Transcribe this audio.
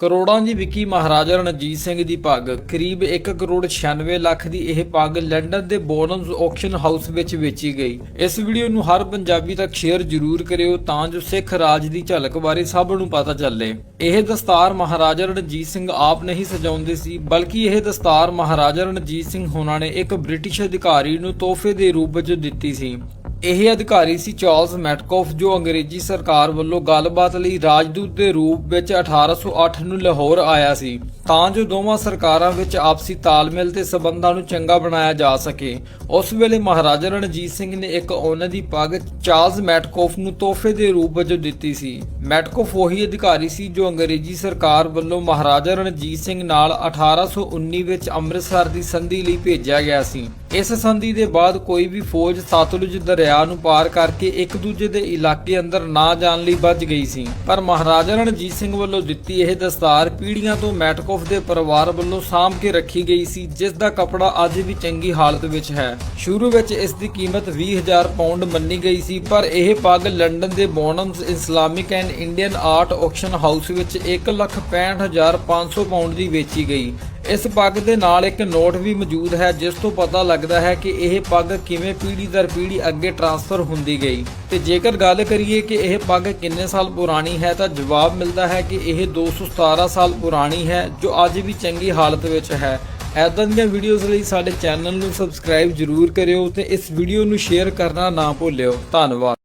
ਕਰੋੜਾਂ ਦੀ ਵਿਕੀ ਮਹਾਰਾਜਾ ਰਣਜੀਤ ਸਿੰਘ ਦੀ ਪੱਗ, ਕਰੀਬ 1 ਕਰੋੜ 96 ਲੱਖ ਦੀ ਇਹ ਪੱਗ ਲੰਡਨ ਦੇ ਬੋਰਨਸ ਆਕਸ਼ਨ ਹਾਊਸ ਵਿੱਚ ਵੇਚੀ ਗਈ। ਇਸ ਵੀਡੀਓ ਨੂੰ ਹਰ ਪੰਜਾਬੀ ਤੱਕ ਸ਼ੇਅਰ ਜ਼ਰੂਰ ਕਰਿਓ ਤਾਂ ਜੋ ਸਿੱਖ ਰਾਜ ਦੀ ਝਲਕ ਬਾਰੇ ਸਭ ਨੂੰ ਪਤਾ ਚੱਲੇ। ਇਹ ਦਸਤਾਰ ਮਹਾਰਾਜਾ ਰਣਜੀਤ ਸਿੰਘ ਆਪ ਨਹੀਂ ਸਜਾਉਂਦੇ ਸੀ, ਬਲਕਿ ਇਹ ਦਸਤਾਰ ਮਹਾਰਾਜਾ ਰਣਜੀਤ ਸਿੰਘ ਹੋਣਾ ਨੇ ਇੱਕ ਬ੍ਰਿਟਿਸ਼ ਅਧਿਕਾਰੀ ਨੂੰ ਤੋਹਫੇ ਦੇ ਰੂਪ ਵਿੱਚ ਦਿੱਤੀ ਸੀ। ਇਹ ਅਧਿਕਾਰੀ ਸੀ ਚਾਰਲਸ ਮੈਟਕੋਫ, ਜੋ ਅੰਗਰੇਜ਼ੀ ਸਰਕਾਰ ਵੱਲੋਂ ਗੱਲਬਾਤ ਲਈ ਰਾਜਦੂਤ ਦੇ ਰੂਪ ਵਿੱਚ 1808 ਨੂੰ ਲਾਹੌਰ ਆਇਆ ਸੀ। ਤਾਂ ਜੋ ਦੋਵਾਂ ਸਰਕਾਰਾਂ ਵਿੱਚ ਆਪਸੀ ਤਾਲਮੇਲ ਤੇ ਸਬੰਧਾਂ ਨੂੰ ਚੰਗਾ ਬਣਾਇਆ ਜਾ ਸਕੇ। ਉਸ ਵੇਲੇ ਮਹਾਰਾਜਾ ਰਣਜੀਤ ਸਿੰਘ ਨੇ ਇੱਕ ਉਹਨਾਂ ਦੀ ਪੱਗ ਚਾਰਲਸ ਮੈਟਕੋਫ ਨੂੰ ਤੋਹਫੇ ਦੇ ਰੂਪ ਵਜੋਂ ਦਿੱਤੀ ਸੀ। ਮੈਟਕੋਫ ਉਹੀ ਅਧਿਕਾਰੀ ਸੀ ਜੋ ਅੰਗਰੇਜ਼ੀ ਸਰਕਾਰ ਵੱਲੋਂ ਮਹਾਰਾਜਾ ਰਣਜੀਤ ਸਿੰਘ ਨਾਲ 1819 ਵਿੱਚ ਅੰਮ੍ਰਿਤਸਰ ਦੀ ਸੰਧੀ ਲਈ ਭੇਜਿਆ ਗਿਆ ਸੀ। ਇਸ ਸੰਧੀ ਦੇ ਬਾਅਦ ਕੋਈ ਵੀ ਫੌਜ ਸਤਲੁਜ ਦਰਿਆ ਨੂੰ ਪਾਰ ਕਰਕੇ ਇੱਕ ਦੂਜੇ ਦੇ ਇਲਾਕੇ ਅੰਦਰ ਨਾ ਜਾਣ ਲਈ ਬਚ ਗਈ ਸੀ। ਪਰ ਮਹਾਰਾਜਾ ਰਣਜੀਤ ਸਿੰਘ ਵੱਲੋਂ ਦਿੱਤੀ ਇਹ ਦਸਤਾਰ ਪੀੜ੍ਹੀਆਂ ਤੋਂ ਮੈਟਕੋਫ ਦੇ ਪਰਿਵਾਰ ਵੱਲੋਂ ਸਾਂਭ ਕੇ ਰੱਖੀ ਗਈ ਸੀ, ਜਿਸ ਦਾ ਕਪੜਾ ਅੱਜ ਵੀ ਚੰਗੀ ਹਾਲਤ ਵਿੱਚ ਹੈ। ਸ਼ੁਰੂ ਵਿੱਚ ਇਸ ਦੀ ਕੀਮਤ 20000 ਪਾਉਂਡ ਮੰਨੀ ਗਈ ਸੀ, ਪਰ ਇਹ ਪੱਗ ਲੰਡਨ ਦੇ Bonhams Islamic and Indian art auction house ਵਿੱਚ 165500 ਪਾਉਂਡ ਦੀ ਵੇਚੀ ਗਈ। ਇਸ ਪੱਗ ਦੇ ਨਾਲ ਇੱਕ ਨੋਟ ਵੀ ਮੌਜੂਦ ਹੈ, ਜਿਸ ਤੋਂ ਪਤਾ ਲੱਗਦਾ ਹੈ ਕਿ ਇਹ ਪੱਗ ਕਿਵੇਂ ਪੀੜ੍ਹੀ ਦਰ ਪੀੜ੍ਹੀ ਅੱਗੇ ਟਰਾਂਸਫਰ ਹੁੰਦੀ ਗਈ। ਤੇ ਜੇਕਰ ਗੱਲ ਕਰੀਏ ਕਿ ਇਹ ਪੱਗ ਕਿੰਨੇ ਸਾਲ ਪੁਰਾਣੀ ਹੈ, ਤਾਂ ਜਵਾਬ ਮਿਲਦਾ ਹੈ ਕਿ ਇਹ 217 ਸਾਲ ਪੁਰਾਣੀ ਹੈ, ਜੋ ਅੱਜ ਵੀ ਚੰਗੀ ਹਾਲਤ ਵਿੱਚ ਹੈ। ਐਦਾਂ ਦੀਆਂ ਵੀਡੀਓਜ਼ ਲਈ ਸਾਡੇ ਚੈਨਲ ਨੂੰ ਸਬਸਕ੍ਰਾਈਬ ਜ਼ਰੂਰ ਕਰਿਓ ਤੇ ਇਸ ਵੀਡੀਓ ਨੂੰ ਸ਼ੇਅਰ ਕਰਨਾ ਨਾ ਭੁੱਲਿਓ। ਧੰਨਵਾਦ।